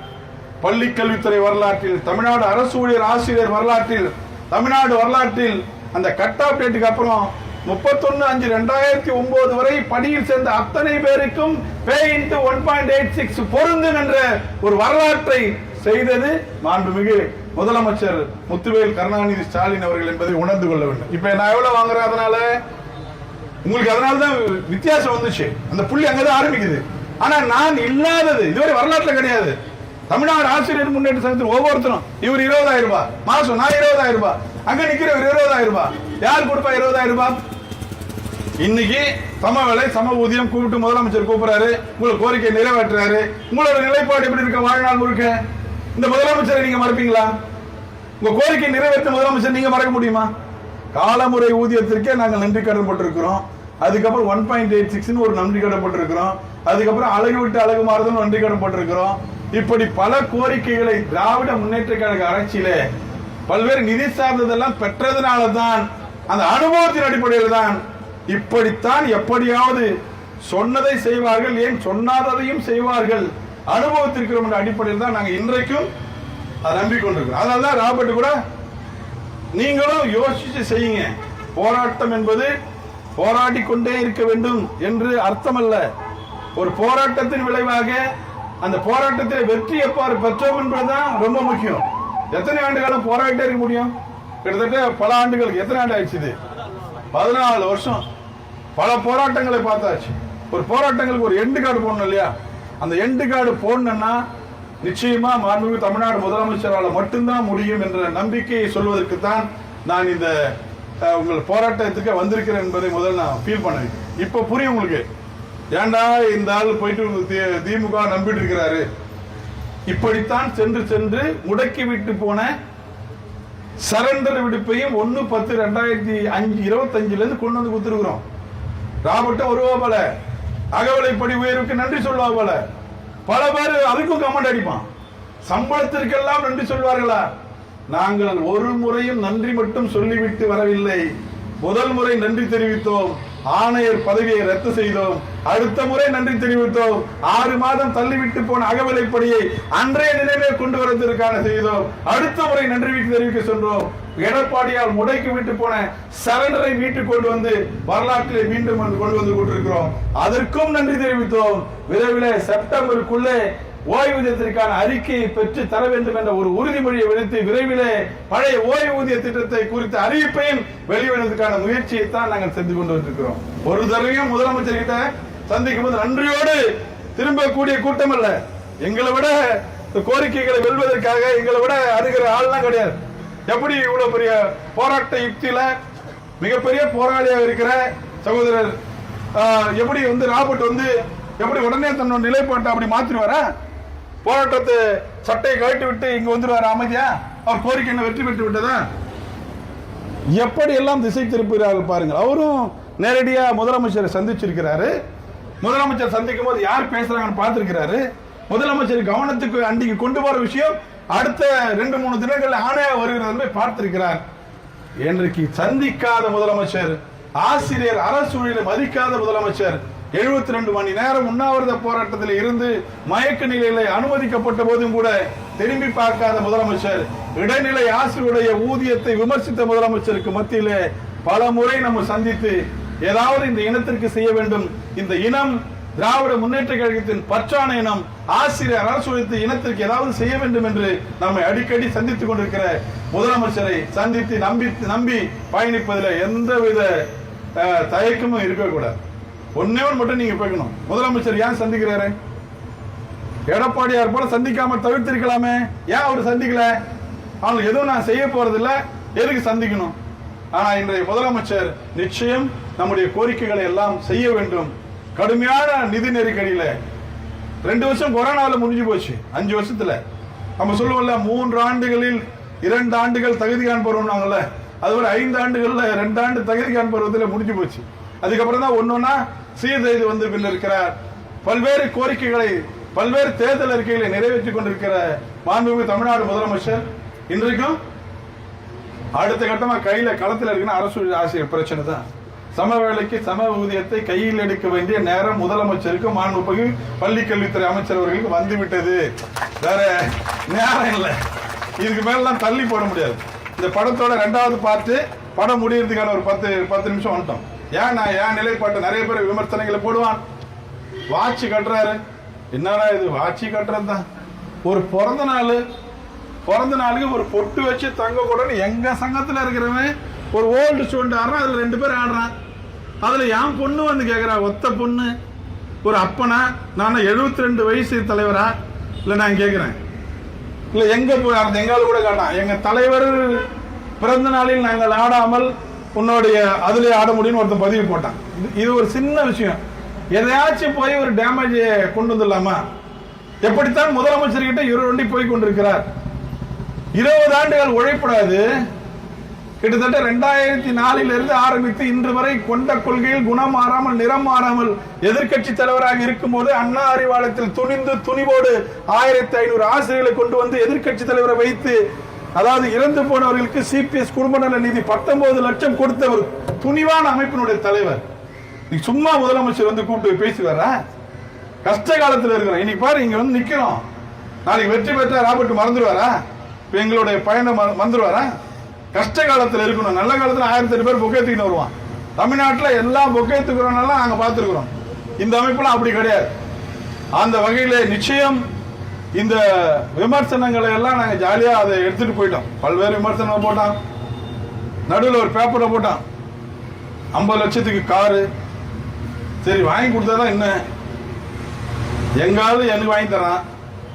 Speaker 1: பள்ளி கல்வித்துறை வரலாற்றில் தமிழ்நாடு அரசு ஊழியர் ஆசிரியர் வரலாற்றில் தமிழ்நாடு வரலாற்றில் அந்த கட் ஆஃப் டேட்டுக்கு அப்புறம் முப்பத்தொன்னு அஞ்சு ரெண்டாயிரத்தி ஒன்பது வரை பணியில் சேர்ந்த அத்தனை பேருக்கும் pay into one point eight six பொருந்தும் என்ற ஒரு வரலாற்றை செய்தது மாண்புமிகு முதலமைச்சர் முத்துவேல் கருணாநிதி ஸ்டாலின் அவர்கள் என்பதை உணர்ந்து கொள்ள வேண்டும். இப்ப நான் எவ்வளவு வாங்குறேன் அதனால? உங்களுக்கு அதனாலதான் வித்தியாசம் வந்துச்சு. அந்த புள்ளி அங்கதான் ஆரம்பிக்குது. ஆனா நான் இல்லாதது இதுவரை வரலாற்றுல கிடையாது. தமிழ்நாடு ஆசிரியர் முன்னேற்ற சங்கத்தில் ஒவ்வொருத்தரும் இவர் இருபதாயிரம் ரூபாய் மாசம் நான் இருபதாயிரம் ரூபாய் அங்க நிக்கிறவர் இருபதாயிரம் ரூபாய் யார் கொடுப்பா இருபதாயிரம் ரூபாய்? இன்னைக்கு சம வேலை சம ஊதியம் கூப்பிட்டு முதலமைச்சர் கூப்பிடுறாரு உங்களை கோரிக்கை நிறைவேற்றுறாரு உங்களோட நிலைப்பாடு எப்படி இருக்க? வாழ்நாள் முழுக்க. இந்த முதலமைச்சரை நீங்க மறுப்பீங்களா? உங்க கோரிக்கை நிறைவேற்ற முதலமைச்சர் நீங்க மறக்க முடியுமா? காலமுறை ஊதியத்திற்கே நாங்கள் நன்றி கடன் பட்டிருக்கிறோம். அதுக்கப்புறம் ஒன் பாயிண்ட் எயிட் சிக்ஸ்னு ஒரு நன்றி கடன் பட்டிருக்கிறோம். அதுக்கப்புறம் அழகு விட்டு அழகு மாறுதல் நன்றி கடன் பட்டிருக்கிறோம். இப்படி பல கோரிக்கைகளை திராவிட முன்னேற்ற கழக ஆட்சியிலே பல்வேறு நிதி சார்ந்ததெல்லாம் பெற்றதுனால தான் அந்த அனுபவத்தின் அடிப்படையில் தான் இப்படித்தான் எப்படியாவது சொன்னதை செய்வார்கள் ஏன் சொன்னாததையும் செய்வார்கள் அனுபவத்திற்கு என்ற அடிப்படையில் தான் நாங்கள் இன்றைக்கும் அதை நம்பிக்கொண்டிருக்கிறோம் அதனால தான் ராபர்ட் கூட நீங்களும் யோசிச்சு செய்யுங்க. போராட்டம் என்பது போராடி கொண்டே இருக்க வேண்டும் என்று அர்த்தமல்ல. ஒரு போராட்டத்தின் விளைவாக அந்த போராட்டத்தில் வெற்றி எப்பாறு பெற்றோம் என்பதுதான் ரொம்ப முக்கியம். எத்தனை ஆண்டுகளும் போராட்டே இருக்க முடியும்? கிட்டத்தட்ட பல ஆண்டுகளுக்கு எத்தனை ஆண்டு ஆயிடுச்சு பதினாலு வருஷம். பல போராட்டங்களை பார்த்தாச்சு. ஒரு போராட்டங்களுக்கு ஒரு எண்டு கார்டு போடணும் இல்லையா? அந்த எண்டு கார்டு போடணும்னா நிச்சயமா மாண்புமிகு தமிழ்நாடு முதலமைச்சரால் மட்டும்தான் முடியும் என்ற நம்பிக்கையை சொல்வதற்கு தான் நான் இந்த உங்கள் போராட்டத்துக்கு வந்திருக்கிறேன் என்பதை முதல் நான் ஃபீல் பண்ணேன் இப்போ புரியும் உங்களுக்கு. ஏண்டா இந்த ஆள் போயிட்டு தி- திமுக நம்பிட்டு இருக்கிறாரு? இப்படித்தான் சென்று சென்று முடக்கி விட்டு போன சரண்டர் விடுப்பையும் ஒன்னு பத்து ரெண்டாயிரத்தி அஞ்சு இருபத்தஞ்சுல இருந்து கொண்டு வந்து கொடுத்துருக்குறோம். ராபர்ட்டும் வருவா போல. அகவலைப்படி உயர்வுக்கு நன்றி சொல்லுவா போல. பல பேர் அதுக்கும் கமெண்ட் அடிப்பான். சம்பளத்திற்கெல்லாம் நன்றி சொல்வார்களா? நாங்கள் ஒரு முறையும் நன்றி மட்டும் சொல்லிவிட்டு வரவில்லை. முதல் முறை நன்றி தெரிவித்தோம். ஆணையர் பதவியை ரத்து செய்தோம். அடுத்த முறை நன்றி தெரிவித்தோம். ஆறு மாதம் தள்ளிவிட்டு போன அகவிலைப்படியை அன்றைய நினைவே கொண்டு வருவதற்கான செய்தோம். அடுத்த முறை நன்றி தெரிவிக்க சொல்றோம் எடப்பாடியால் முடைக்கு விட்டு போன சரண்டரை மீட்டுக் கொண்டு வந்து வரலாற்றிலே மீண்டும் வந்து கொண்டு வந்து கொண்டிருக்கிறோம். அதற்கும் நன்றி தெரிவித்தோம். விரைவில் செப்டம்பருக்குள்ளே ஓய்வூதியத்திற்கான அறிக்கையை பெற்று தர வேண்டும் என்ற ஒரு உறுதிமொழியை விடுத்து விரைவிலே பழைய ஓய்வூதிய திட்டத்தை குறித்த அறிவிப்பையும் வெளியிடுவதற்கான முயற்சியை தான் நாங்கள் செஞ்சு கொண்டு வந்திருக்கிறோம். ஒரு தடவையும் முதலமைச்சர் கிட்ட சந்திக்கும் போது நன்றியோடு திரும்பக்கூடிய கூட்டம் அல்ல. எங்களை விட இந்த கோரிக்கைகளை வெல்வதற்காக எங்களை விட அருகிற ஆள்லாம் கிடையாது. எப்படி இவ்வளவு பெரிய போராட்ட யுக்தியில மிகப்பெரிய போராளியாக இருக்கிற சகோதரர் ஆஹ், எப்படி வந்து ராபர்ட் வந்து எப்படி உடனே தன்னோட நிலைப்பாட்டை அப்படி மாத்திருவாரா? போராட்டத்தை சட்டையை கழட்டி விட்டு இங்க வந்துருவார் அமைதியா? அவர் கோரிக்கை என்ன வெற்றி பெற்று விட்டதா? எப்படி எல்லாம் திசை திருப்புகிறார்கள் பாருங்க அவரும் நேரடியா முதலமைச்சரை சந்திச்சிருக்கிறாரு. முதலமைச்சர் சந்திக்கும் போது யார் பேசுறாங்கன்னு பார்த்துருக்கிறாரு. முதலமைச்சர் கவனத்துக்கு அன்றைக்கு கொண்டு போற விஷயம் அடுத்த ரெண்டு மூணு தினங்கள் ஆணையா வருகிறது என்பதை பார்த்திருக்கிறார். இன்றைக்கு சந்திக்காத முதலமைச்சர் ஆசிரியர் அரசூழியலை மதிக்காத முதலமைச்சர் 72 ரெண்டு மணி நேரம் உண்ணாவிரத போராட்டத்தில் இருந்து மயக்க நிலையில அனுமதிக்கப்பட்ட போதும் கூட திரும்பி பார்க்காத முதலமைச்சர் இடைநிலை ஆசிரியருடைய ஊதியத்தை விமர்சித்த முதலமைச்சருக்கு மத்தியிலே பல முறை நம்ம சந்தித்து ஏதாவது இந்த இனத்திற்கு செய்ய வேண்டும் இந்த இனம் திராவிட முன்னேற்ற கழகத்தின் பற்றான இனம் ஆசிரியர் அரசு இனத்திற்கு ஏதாவது செய்ய வேண்டும் என்று நம்மை அடிக்கடி சந்தித்துக் கொண்டிருக்கிற முதலமைச்சரை சந்தித்து நம்பி நம்பி பயணிப்பதில் எந்தவித அஹ், தயக்கமும் இருக்கக்கூடாது ஒன்னே ஒன்று மட்டும் நீங்க போய்க்கணும் முதலமைச்சர் ஏன் சந்திக்கிறாரு? எடப்பாடியார் போல சந்திக்காம தவிர்த்திருக்கலாமே. ஏன் அவர் சந்திக்கல? அவங்களுக்கு எதுவும் நான் செய்ய போறதில்ல. எதுக்கு சந்திக்கணும்? ஆனா இன்றைய முதலமைச்சர் நிச்சயம் நம்முடைய கோரிக்கைகளை எல்லாம் செய்ய வேண்டும். கடுமையான நிதி நெருக்கடியில ரெண்டு வருஷம் கொரோனாவில் முடிஞ்சு போச்சு. அஞ்சு வருஷத்துல. நம்ம சொல்லுவோம்ல மூன்று ஆண்டுகளில் இரண்டு ஆண்டுகள் தகுதி காண்பவர்னாங்கல்ல அது ஒரு ஐந்து ஆண்டுகள்ல ரெண்டு ஆண்டு தகுதி காண்பவரத்தில் முடிஞ்சு போச்சு. அதுக்கப்புறம் தான் ஒன்னொன்னா சீர்தெய்து வந்து பின் பல்வேறு கோரிக்கைகளை பல்வேறு தேர்தல் அறிக்கைகளை நிறைவேற்றிக் கொண்டிருக்கிற மாண்புமிகு தமிழ்நாடு முதலமைச்சர். இன்றைக்கும் அடுத்த கட்டமா கையில களத்தில் இருக்கிற அரசு ஆசிரியர் பிரச்சனை தான். சம வேலைக்கு சம ஊதியத்தை கையில் எடுக்க வேண்டிய நேரம் முதலமைச்சருக்கு மாண்புமிகு பள்ளி கல்வித்துறை அமைச்சர் அவர்களுக்கு வந்து விட்டது வேற நேரம் இல்லை. இதுக்கு மேலாம் தள்ளி போட முடியாது. இந்த படத்தோட ரெண்டாவது பார்ட்டு படம் முடியறதுக்கான ஒரு பத்து பத்து நிமிஷம் வந்துட்டோம். ஏன் நான் ஏன் நிலைப்பாட்டு நிறைய பேர் விமர்சனங்களை போடுவான் வாட்சி கட்டுறாரு. என்னடா இது? வாட்சி கட்டுறது தான் ஒரு பிறந்த நாள் பிறந்த நாளுக்கு ஒரு பொட்டு வச்சு தங்க கூடன்னு எங்க சங்கத்தில் இருக்கிறவன் ஒரு ஓல்டு ஸ்டூடெண்ட் ஆடுறான் அதில் ரெண்டு பேர் ஆடுறான். அதுல என் பொண்ணு வந்து கேக்குறா ஒத்த பொண்ணு. ஒரு அப்பனா நான் 72 ரெண்டு வயசு தலைவரா? இல்ல நான் கேக்குறேன். இல்ல எங்க போய் அந்த எங்கால கூட காட்டான் எங்க தலைவர் பிறந்த நாளில் நாங்கள் ஆடாமல் உன்னுடைய அதுல ஆட முடியும்னு ஒருத்தன் பதிவு போட்டான். இது- இது ஒரு சின்ன விஷயம். எதையாச்சும் போய் ஒரு டேமேஜ் கொண்டு வந்துடலாமா? எப்படித்தான் முதலமைச்சர்கிட்ட இவர் வண்டி போய் கொண்டிருக்கிறார். இருபது ஆண்டுகள் உழைப்படாது. கிட்டத்தட்ட ரெண்டாயிரத்தி நாலில் இருந்து ஆரம்பித்து இன்று வரை கொண்ட கொள்கையில் குணம் மாறாமல் நிறம் மாறாமல் எதிர்க்கட்சி தலைவராக இருக்கும்போது அண்ணா அறிவாலயத்தில் துணிந்து துணிவோடு ஆயிரத்தி ஐநூறு ஆசிரியர்களை கொண்டு வந்து எதிர்க்கட்சி தலைவரை வைத்து அதாவது இறந்து போனவர்களுக்கு சிபிஎஸ் குடும்ப நல நிதி பத்தொன்பது லட்சம் கொடுத்தவர் துணிவான அமைப்பினுடைய தலைவர். நீ சும்மா முதலமைச்சர் வந்து கூப்பிட்டு பேசுவாரா கஷ்ட காலத்தில் இருக்கிறோம் இன்னைக்கு பாரு இங்க வந்து நிக்கிறோம் நாளைக்கு வெற்றி பெற்றா ராபர்ட் மறந்துடுவாரா? எங்களுடைய பயணம் மற- மறந்துடுவாரா? கஷ்ட காலத்தில் இருக்கணும். நல்ல காலத்தில் ஆயிரத்தி எட்டு பேர் பொக்கேத்துக்கிட்டு வருவான். தமிழ்நாட்டில் எல்லா பொக்கே நாங்கள் பார்த்துருக்குறோம். இந்த அமைப்புலாம் அப்படி கிடையாது. அந்த வகையில் நிச்சயம் இந்த விமர்சனங்களை எல்லாம் நாங்கள் ஜாலியாக அதை எடுத்துகிட்டு போயிட்டோம். பல்வேறு விமர்சனம் போட்டான். நடுவில் ஒரு பேப்பரை போட்டான். ஐம்பது லட்சத்துக்கு காரு சரி வாங்கி கொடுத்தாதான் என்ன? எங்காவது எனக்கு வாங்கி தரான்.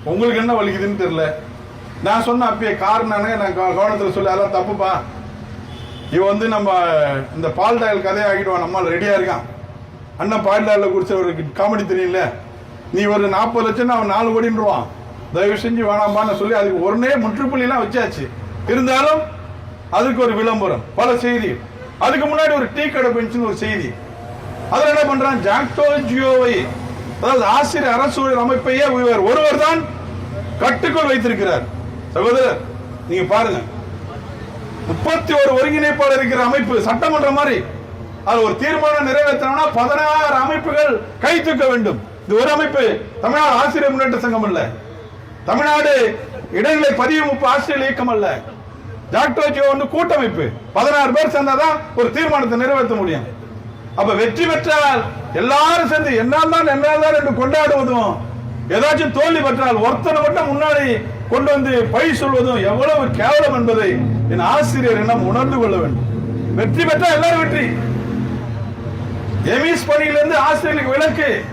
Speaker 1: உங்களுக்கு என்ன வலிக்குதுன்னு தெரியல. நான் சொன்ன அப்பயே கார் நான் கவனத்தில் சொல்லி அதெல்லாம் தப்புப்பா. இவன் வந்து நம்ம இந்த பால் டாயல் கதையை ஆகிடுவான் நம்மால் ரெடியாக இருக்கான். அண்ணன் பால் டாயல்ல குடிச்ச ஒரு காமெடி தெரியல நீ ஒரு நாற்பது லட்சம் அவன் நாலு கோடின்றுவான். தயவு செஞ்சு வேணாம்பான்னு சொல்லி அதுக்கு உடனே முற்றுப்புள்ளிலாம் வச்சாச்சு. இருந்தாலும் அதுக்கு ஒரு விளம்பரம் பல செய்தி. அதுக்கு முன்னாடி ஒரு டீ கடை பெஞ்சுன்னு ஒரு செய்தி. அதில் என்ன பண்றான்? ஜாக்டோ ஜியோவை அதாவது ஆசிரியர் அரசு அமைப்பையே ஒருவர் தான் கட்டுக்குள் வைத்திருக்கிறார். சகோதரர் நீங்க பாருங்க. முப்பத்தி ஒரு ஒருங்கிணைப்பாளர் இருக்கிற அமைப்பு சட்டமன்றம் மாதிரி. அது ஒரு தீர்மானம் நிறைவேற்றணும்னா பதினாறு அமைப்புகள் கை தூக்க வேண்டும். இது ஒரு அமைப்பு. தமிழ்நாடு ஆசிரியர் முன்னேற்ற சங்கம் அல்ல. தமிழ்நாடு இடைநிலை பதிவு முப்பு ஆசிரியர் இயக்கம் அல்ல. டாக்டர் ஜியோ வந்து கூட்டமைப்பு. பதினாறு பேர் சேர்ந்தாதான் ஒரு தீர்மானத்தை நிறைவேற்ற முடியும். அப்ப வெற்றி பெற்றால் எல்லாரும் சேர்ந்து என்னால் தான் என்னால் தான் என்று கொண்டாடுவதும் ஏதாச்சும் தோல்வி பெற்றால் ஒருத்தனை மட்டும் முன்னாடி கொண்டு வந்து பழி சொல்வதும் எவ்வளவு கேவலம் என்பதை என் ஆசிரியர் எண்ணம் உணர்ந்து கொள்ள வேண்டும். வெற்றி பெற்றால் எல்லாரும் வெற்றி. எமிஸ் பணியிலிருந்து ஆசிரியர்களுக்கு விளக்கு.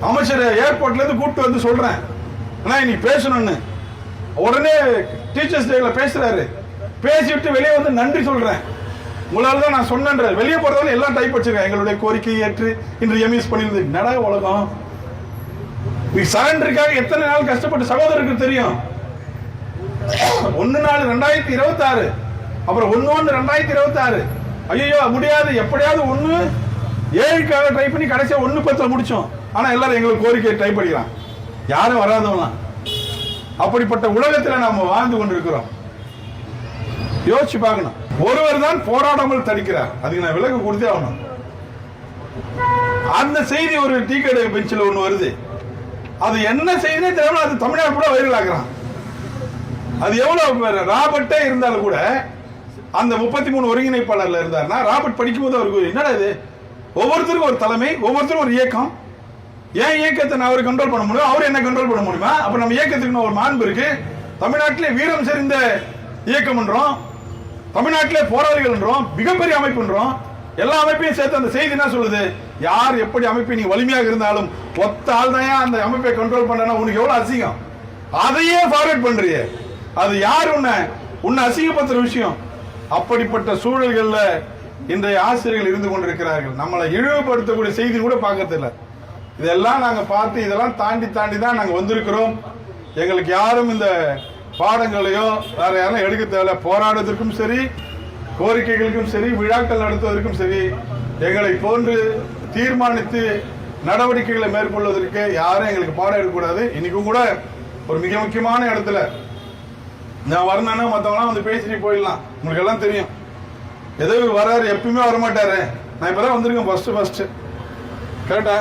Speaker 1: அமைச்சர் ஏர்போர்ட்ல இருந்து கூப்பிட்டு வந்து சொல்றேன். ஆனா நீ பேசணும்னு. உடனே டீச்சர்ஸ் டேல பேசுறாரு. பேசிவிட்டு வெளியே வந்து நன்றி சொல்றேன். உங்களால தான் நான் சொன்னேன் வெளியே போறதால எல்லாம் டைப் வச்சிருக்கேன். எங்களுடைய கோரிக்கையை ஏற்று இன்று எம்இஎஸ் பண்ணியிருந்து நட உலகம். நீ சரண்டருக்காக எத்தனை நாள் கஷ்டப்பட்டு சகோதரருக்கு தெரியும்? ஒன்னு நாலு ரெண்டாயிரத்தி இருபத்தி ஆறு அப்புறம் ஒன்னு ஒன்று ரெண்டாயிரத்தி இருபத்தி ஆறு ஐயோ முடியாது. எப்படியாவது ஒன்று ஏழுக்காக ட்ரை பண்ணி கடைசியா ஒன்று பத்துல முடிச்சோம். ஆனா எல்லாரும் எங்களுக்கு கோரிக்கையை ட்ரை பண்ணிக்கிறான் யாரும் வராதவங்களாம். அப்படிப்பட்ட உலகத்துல நாம வாழ்ந்து கொண்டிருக்கிறோம். யோசிச்சு பார்க்கணும். ஒருவர் தான் போராடாமல் தடுக்கிறார். அதுக்கு நான் விலக்கு கொடுத்தே ஆகணும். அந்த செய்தி ஒரு டீ கடை பெஞ்சில் ஒன்று வருது. அது என்ன செய்தினே தெரியல அது தமிழ்நாடு கூட வைரல் ஆகிறான். அது எவ்வளோ ராபர்ட்டே இருந்தாலும் கூட அந்த முப்பத்தி மூணு ஒருங்கிணைப்பாளர்ல இருந்தார்னா ராபர்ட் படிக்கும்போது அவருக்கு என்னடா இது? ஒவ்வொருத்தருக்கும் ஒரு தலைமை ஒவ்வொருத்தரும் ஒரு இயக்கம். ஏன் இயக்கத்தை நான் அவர் கண்ட்ரோல் பண்ண முடியும்? அவர் என்ன கண்ட்ரோல் பண்ண முடியுமா? அப்ப நம்ம இயக்கத்துக்கு ஒரு மாண்பு இருக்கு. தமிழ்நாட்டிலே வீரம் செறிந்த இயக்கம்ன்றோம். தமிழ்நாட்டிலே போராளிகள்ன்றோம். மிகப்பெரிய அமைப்புன்றோம். எல்லா அமைப்பையும் சேர்த்து அந்த செய்தி என்ன சொல்லுது? யார் எப்படி அமைப்பு நீ வலிமையாக இருந்தாலும் ஒத்த ஆள் தான் அந்த அமைப்பை கண்ட்ரோல் பண்ணனா உனக்கு எவ்வளவு அசிங்கம்? அதையே ஃபார்வர்ட் பண்றிய. அது யார் உன்னை? உன்னை அசிங்கப்படுத்துற விஷயம். அப்படிப்பட்ட சூழல்கள்ல இன்றைய ஆசிரியர்கள் இருந்து கொண்டிருக்கிறார்கள். நம்மளை இழிவுபடுத்தக்கூடிய செய்தி கூட பார்க்கறதில்ல இதெல்லாம் நாங்கள் பார்த்து இதெல்லாம் தாண்டி தாண்டி தான் நாங்கள் வந்திருக்கிறோம். எங்களுக்கு யாரும் இந்த பாடங்களையோ வேற யாரும் எடுக்க தேவையில்ல. போராடுவதற்கும் சரி கோரிக்கைகளுக்கும் சரி விழாக்கள் நடத்துவதற்கும் சரி எங்களை போன்று தீர்மானித்து நடவடிக்கைகளை மேற்கொள்வதற்கு யாரும் எங்களுக்கு பாடம் எடுக்கக்கூடாது. இன்னைக்கும் கூட ஒரு மிக முக்கியமான இடத்துல நான் வரணும்னா மற்றவங்களாம் வந்து பேசிட்டு போயிடலாம். உங்களுக்கு எல்லாம் தெரியும். ஏதோ வராரு எப்பயுமே வரமாட்டாரு. நான் இப்பதான் வந்திருக்கேன் ஃபர்ஸ்ட் ஃபர்ஸ்ட் கரெக்டா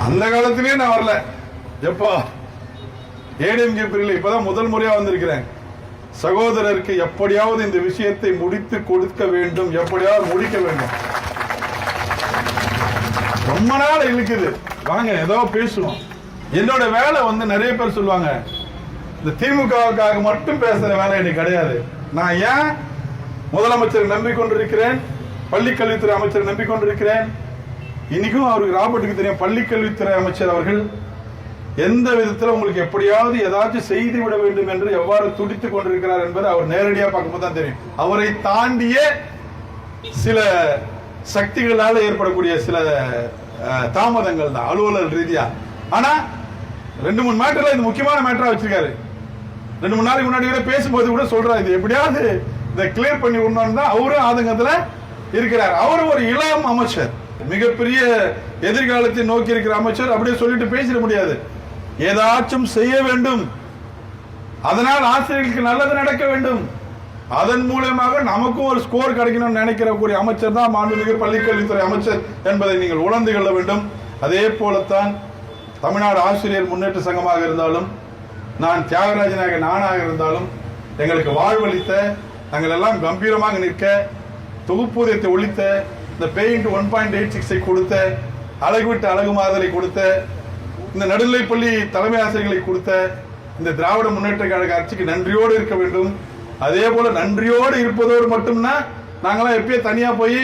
Speaker 1: அந்த காலத்திலயே நான் வரல. எப்போ? ஏடிஎம்கே பிரிவில் இப்பதான் முதல் முறையா வந்திருக்கிறேன். சகோதரருக்கு எப்படியாவது இந்த விஷயத்தை முடித்து கொடுக்க வேண்டும் எப்படியாவது முடிக்க வேண்டும். ரொம்ப நாள் இழுக்குது. வாங்க ஏதோ பேசுவோம். என்னோட வேலை வந்து நிறைய பேர் சொல்லுவாங்க இந்த திமுகவுக்காக மட்டும் பேசுற வேலை எனக்கு கிடையாது. நான் ஏன் முதலமைச்சர் நம்பிக்கொண்டிருக்கிறேன் பள்ளிக்கல்வித்துறை அமைச்சர் நம்பிக்கொண்டிருக்கிறேன்? இன்னைக்கும் அவருக்கு ராபர்ட்டுக்கு தெரியும் பள்ளிக்கல்வித்துறை அமைச்சர் அவர்கள் எந்த விதத்தில் உங்களுக்கு எப்படியாவது ஏதாச்சும் செய்து விட வேண்டும் என்று எவ்வாறு துடித்துக் கொண்டிருக்கிறார் என்பது அவர் நேரடியாக பார்க்கும்போது தான் தெரியும். அவரை தாண்டிய சில சக்திகளால் ஏற்படக்கூடிய சில தாமதங்கள் தான் அலுவலர் ரீதியா. ஆனா ரெண்டு மூணு மேட்டர்ல இது முக்கியமான மேட்டரா வச்சிருக்காரு. ரெண்டு மூணு நாளைக்கு முன்னாடி கூட பேசும்போது கூட சொல்றாரு இது எப்படியாவது இதை கிளியர் பண்ணி விடணும்னு தான் அவரும் ஆதங்கத்துல இருக்கிறார். அவரும் ஒரு இளம் அமைச்சர். மிகப்பெரிய எதிர்காலத்தை நோக்கி இருக்கிற அமைச்சர். அப்படியே சொல்லிட்டு பேசிட முடியாது. ஏதாச்சும் செய்ய வேண்டும். அதனால் ஆசிரியர்களுக்கு நல்லது நடக்க வேண்டும். அதன் மூலயமாக நமக்கும் ஒரு ஸ்கோர் கிடைக்கணும்னு நினைக்கிற கூடிய அமைச்சர் தான் மாண்புமிகு பள்ளிக்கல்வித்துறை அமைச்சர் என்பதை நீங்கள் உணர்ந்து கொள்ள வேண்டும். அதே போலத்தான் தமிழ்நாடு ஆசிரியர் முன்னேற்ற சங்கமாக இருந்தாலும் நான் தியாகராஜனாக நானாக இருந்தாலும் எங்களுக்கு வாழ்வளித்த நாங்கள் எல்லாம் கம்பீரமாக நிற்க தொகுப்பூதியத்தை ஒழித்த இந்த பேயிண்ட் ஒன் பாயிண்ட் எயிட் சிக்ஸை கொடுத்த அழகு விட்டு அழகு மாதலை கொடுத்த இந்த நடுநிலைப்பள்ளி தலைமை ஆசிரியர்களை கொடுத்த இந்த திராவிட முன்னேற்ற கழக ஆட்சிக்கு நன்றியோடு இருக்க வேண்டும். அதே போல நன்றியோடு இருப்பதோடு மட்டும்னா நாங்களாம் எப்பயே தனியா போய்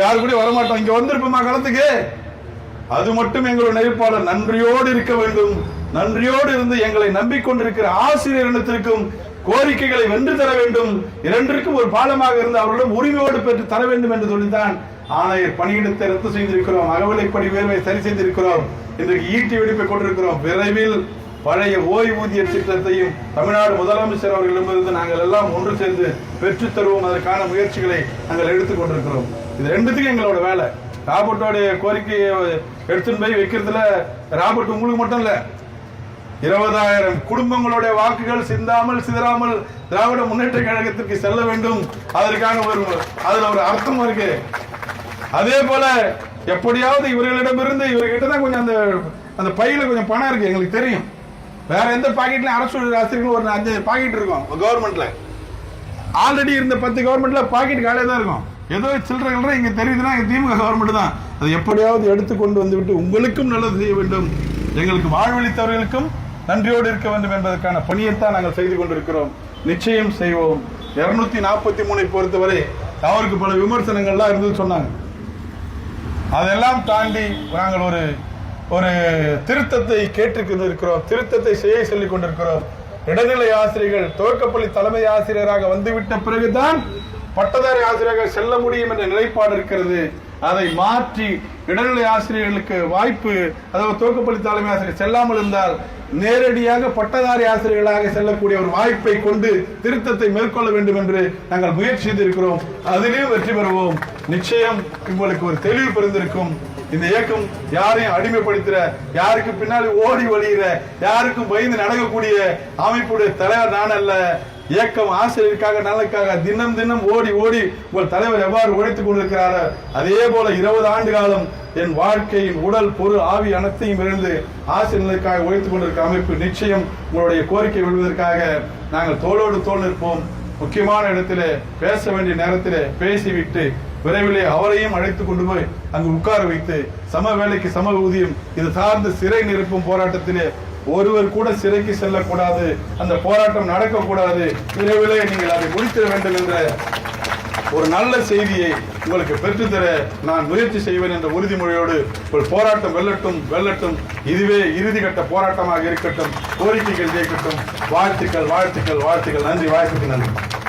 Speaker 1: யாரு கூட வரமாட்டோம். இங்க வந்திருப்போமா களத்துக்கு அது மட்டும் எங்களுடைய நிலைப்பாளர் நன்றியோடு இருக்க வேண்டும். நன்றியோடு இருந்து எங்களை நம்பிக்கொண்டிருக்கிற ஆசிரியர் இனத்திற்கும் கோரிக்கைகளை வென்று தர வேண்டும். இரண்டிற்கும் ஒரு பாலமாக இருந்து அவர்களிடம் உரிமையோடு பெற்று தர வேண்டும் என்று சொல்லித்தான் ஆணையர் பணியிடத்தை ரத்து செய்திருக்கிறோம் அகவிலைப்படி உயர்வை சரி செய்திருக்கிறோம் இன்றைக்கு ஈட்டி வெடிப்பை கொண்டிருக்கிறோம். விரைவில் பழைய ஓய்வூதிய திட்டத்தையும் தமிழ்நாடு முதலமைச்சர் அவர்களிடமிருந்து நாங்கள் எல்லாம் ஒன்று சேர்ந்து பெற்றுத் தருவோம். அதற்கான முயற்சிகளை நாங்கள் எடுத்துக் கொண்டிருக்கிறோம். இது ரெண்டுத்துக்கும் எங்களோட வேலை. ராபர்ட்டோடைய கோரிக்கையை எடுத்துன்னு போய் வைக்கிறதுல ராபர்ட் உங்களுக்கு மட்டும் இல்லை இருபதாயிரம் குடும்பங்களுடைய வாக்குகள் சிந்தாமல் சிதறாமல் திராவிட முன்னேற்ற கழகத்திற்கு செல்ல வேண்டும். அதற்கான ஒரு அதுல ஒரு அர்த்தம் இருக்கு. அதே போல எப்படியாவது இவர்களிடமிருந்து இவர்கிட்ட தான் கொஞ்சம் அந்த அந்த பையில கொஞ்சம் பணம் இருக்கு எங்களுக்கு தெரியும். வேற எந்த பாக்கெட்லயும் அரசு ஆசிரியர்கள் ஒரு அஞ்சு பாக்கெட் இருக்கும் கவர்மெண்ட்ல ஆல்ரெடி இருந்த பத்து கவர்மெண்ட்ல பாக்கெட் காலியாக தான் இருக்கும். ஏதோ சில்லறைகள் இங்க தெரியுதுன்னா திமுக கவர்மெண்ட் தான். அதை எப்படியாவது எடுத்து கொண்டு வந்துவிட்டு உங்களுக்கும் நல்லது செய்ய வேண்டும். எங்களுக்கு வாழ்வழித்தவர்களுக்கும் நன்றியோடு இருக்க வேண்டும் என்பதற்கான பணியைத்தான் நாங்கள் செய்து கொண்டிருக்கிறோம். நிச்சயம் செய்வோம். இருநூத்தி நாற்பத்தி மூணை பொறுத்தவரை அவருக்கு பல விமர்சனங்கள்லாம் இருந்து சொன்னாங்க. அதெல்லாம் தாண்டி நாங்கள் ஒரு ஒரு திருத்தத்தை கேட்டு இருக்கிறோம் திருத்தத்தை செய்ய சொல்லிக் கொண்டிருக்கிறோம். இடைநிலை ஆசிரியர்கள் துவக்கப்பள்ளி தலைமை ஆசிரியராக வந்துவிட்ட பிறகுதான் பட்டதாரி ஆசிரியராக செல்ல முடியும் என்ற நிலைப்பாடு இருக்கிறது. அதை மாற்றி இடைநிலை ஆசிரியர்களுக்கு வாய்ப்பு அதாவது துவக்கப்பள்ளி தலைமை ஆசிரியர் செல்லாமல் இருந்தால் நேரடியாக பட்டதாரி ஆசிரியர்களாக செல்லக்கூடிய ஒரு வாய்ப்பை கொண்டு திருத்தத்தை மேற்கொள்ள வேண்டும் என்று நாங்கள் முயற்சி செய்திருக்கிறோம். அதிலேயும் வெற்றி பெறுவோம். நிச்சயம் உங்களுக்கு ஒரு தெளிவு பிறந்திருக்கும். இந்த இயக்கம் யாரையும் அடிமைப்படுத்துற யாருக்கு பின்னாடி ஓடி வழிகிற யாருக்கும் பயந்து நடக்கக்கூடிய அமைப்புடைய தலைவர் நான் அல்ல. இயக்கம் ஆசிரியருக்காக நலனுக்காக தினம் தினம் ஓடி ஓடி உங்கள் தலைவர் எவ்வாறு உழைத்துக் கொண்டிருக்கிறாரோ அதே போல இருபது ஆண்டு காலம் என் வாழ்க்கையின் உடல் பொருள் ஆவி அனைத்தையும் இருந்து ஆசிரியர்களுக்காக உழைத்துக் கொண்டிருக்கிற அமைப்பு நிச்சயம் உங்களுடைய கோரிக்கை விடுவதற்காக நாங்கள் தோளோடு தோல் நிற்போம். முக்கியமான இடத்திலே பேச வேண்டிய நேரத்திலே பேசிவிட்டு விரைவிலே அவரையும் அழைத்து கொண்டு போய் அங்கு உட்கார வைத்து சம வேலைக்கு சம ஊதியம் இது சார்ந்து சிறை நிரப்பும் போராட்டத்திலே ஒருவர் கூட சிறைக்கு செல்லக்கூடாது அந்த போராட்டம் நடக்கக்கூடாது. விரைவிலே நீங்கள் அதை முடித்திட வேண்டும் என்ற ஒரு நல்ல செய்தியை உங்களுக்கு பெற்றுத்தர நான் முயற்சி செய்வேன் என்ற உறுதிமொழியோடு ஒரு போராட்டம் வெல்லட்டும் வெல்லட்டும். இதுவே இறுதிக்கட்ட போராட்டமாக இருக்கட்டும். கோரிக்கைகள் ஜெயிக்கட்டும் வாழ்த்துக்கள் வாழ்த்துக்கள் வாழ்த்துக்கள். நன்றி வாழ்த்துக்கள் நன்றி.